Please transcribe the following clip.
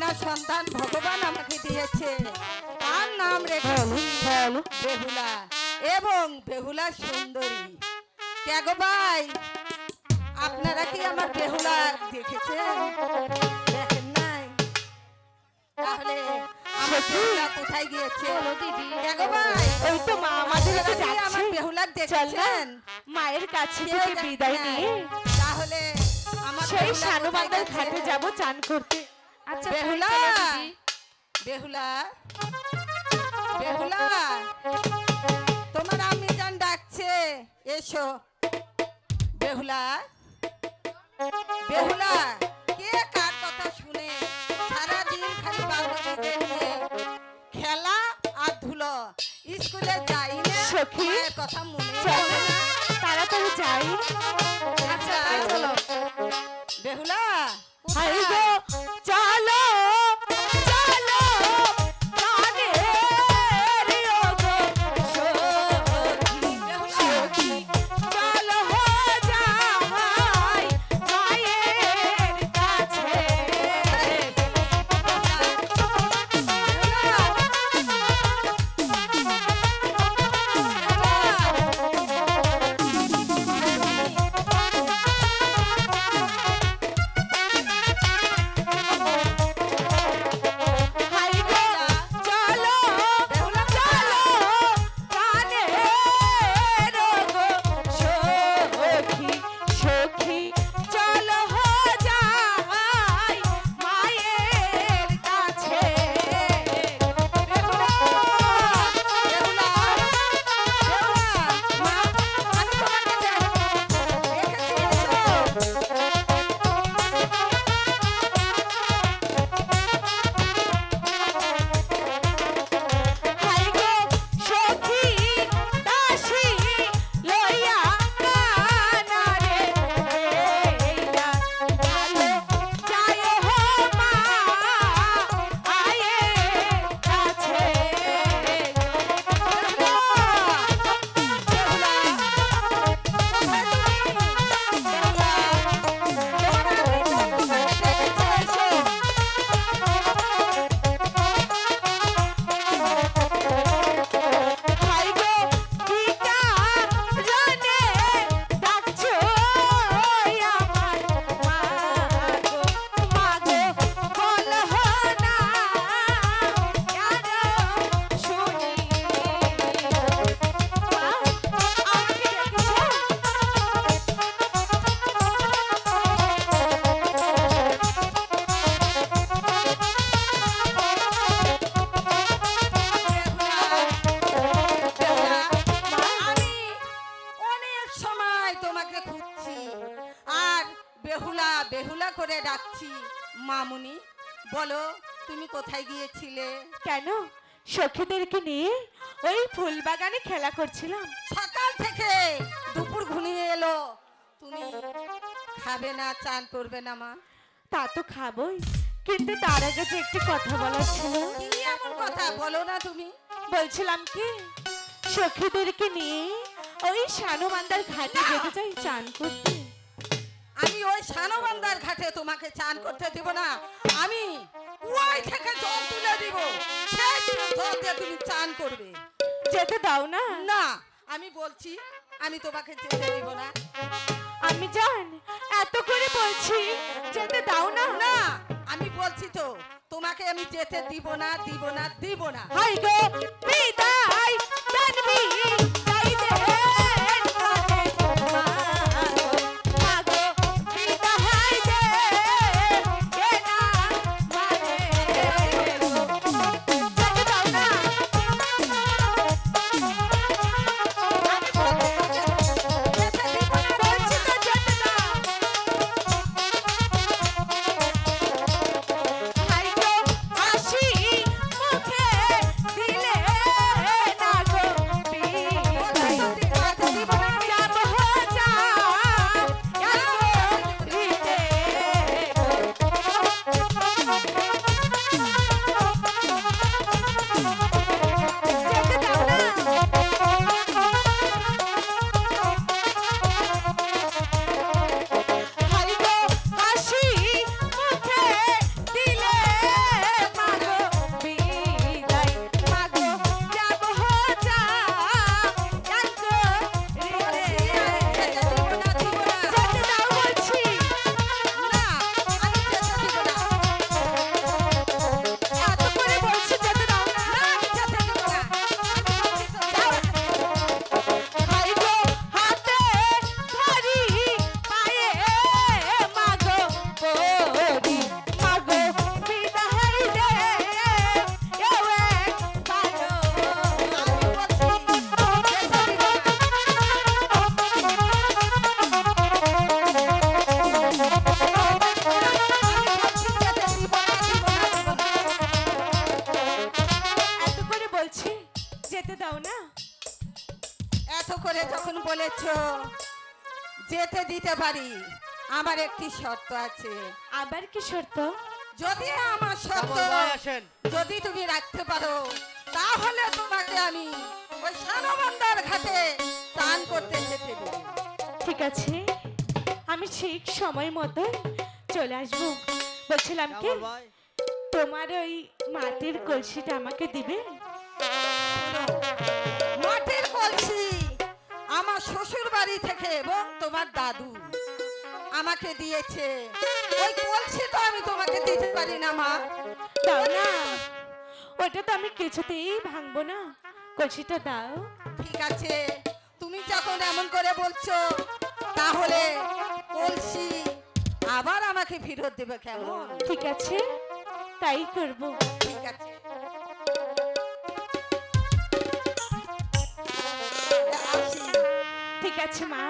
কন্যা সন্তান ভগবান আমাকে দিয়েছে। তার নাম রেখেছি বেহুলা। এবং বেহুলা সুন্দরী। কে গো ভাই আপনারা কি আমার বেহুলা দেখেছেন? দেখেন নাই? তাহলে আমার বেহুলা কোথায় গিয়েছে? দিদি। ভাই ওই তো মা আমাদের আমার বেহুলা দেখেছেন? মায়ের কাছে বিদায় নিয়ে। তাহলে আমার সেই কোথায় ঘাটে? যাব চান করতে। আচ্ছা বেহুলা! বেহুলা! বেহুলা! তোমার আমি জান ডাকছে। এসো। বেহুলা! বেহুলা! কে কার কথা শুনে সারাদিন খালি বান্ধবীদের নিয়ে খেলা আর ধুলো। স্কুলে যাই না সখী, কথা মনে চল না। তাড়াতাড়ি যাই। আচ্ছা চলো। বেহুলা হাই গো! করে ডাকছি মামুনি। বলো তুমি কোথায় গিয়েছিলে? কেন? সখীদেরকে নিয়ে ওই ফুল বাগানে খেলা করছিলাম। সকাল থেকে দুপুর ঘুমিয়ে এলো। তুমি খাবে না চান করবে না মা। তা তো খাবই কিন্তু তার আগে যে একটি কথা বলার ছিল। কি এমন কথা? বলো না তুমি। বলছিলাম কি সখীদেরকে নিয়ে ওই শানুমান্দার ঘাটে যেতে চাই চান করতে। সানবান্দার ঘাটে তোমাকে চান করতে দিব না। আমি ওই থেকে জল তুলে দিব। সেই জল দিয়ে তুমি চান করবে। যেতে দাও না। না আমি বলছি আমি তোমাকে যেতে দিব না। আমি জান এত করে বলছি যেতে দাও না। না আমি বলছি তো তোমাকে আমি যেতে দিব না দিব না দিব না। হাই গো করে যখন বলেছ যেতে দিতে পারি আমার একটি শর্ত আছে। আবার কি শর্ত? যদি আমার শর্ত যদি তুমি রাখতে পারো তাহলে তোমাকে আমি ওই সানবান্দার ঘাটে স্নান করতে যেতে দেবো। ঠিক আছে। আমি ঠিক সময় মতো চলে আসব। বলছিলাম কি তোমার ওই মাটির কলসিটা আমাকে দিবে? আমার শ্বশুর বাড়ি থেকে এবং তোমার দাদু আমাকে দিয়েছে। ওই কলসি তো আমি তোমাকে দিতে পারি না মা। দাও না। ওটা তো আমি কিছুতেই ভাঙবো না। কলসিটা দাও। ঠিক আছে। তুমি যখন এমন করে বলছো তাহলে কলসি আবার আমাকে ফেরত দেবে কেমন? ঠিক আছে তাই করব। ঠিক আছে। আছে মা।